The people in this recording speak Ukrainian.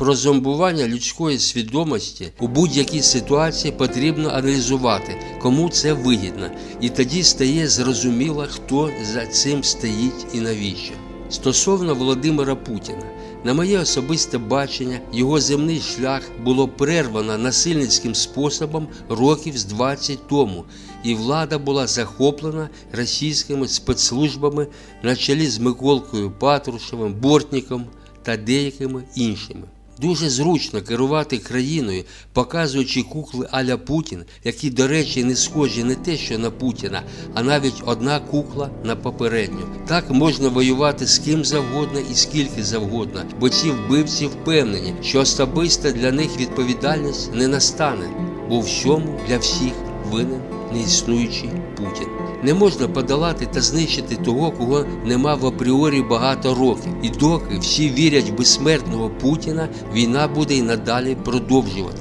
Про зомбування людської свідомості у будь-якій ситуації потрібно аналізувати, кому це вигідно, і тоді стає зрозуміло, хто за цим стоїть і навіщо. Стосовно Володимира Путіна, на моє особисте бачення, його земний шлях було перервано насильницьким способом років з 20 тому, і влада була захоплена російськими спецслужбами на чолі з Миколкою Патрушевим, Бортніком та деякими іншими. Дуже зручно керувати країною, показуючи кукли Аля Путін, які, до речі, не схожі не те, що на Путіна, а навіть одна кукла на попередню. Так можна воювати з ким завгодно і скільки завгодно, бо ці вбивці впевнені, що особиста для них відповідальність не настане, бо всьому для всіх винен неіснуючий Путін. Не можна подолати та знищити того, кого нема в апріорі багато років. І доки всі вірять в безсмертного Путіна, війна буде і надалі продовжуватись.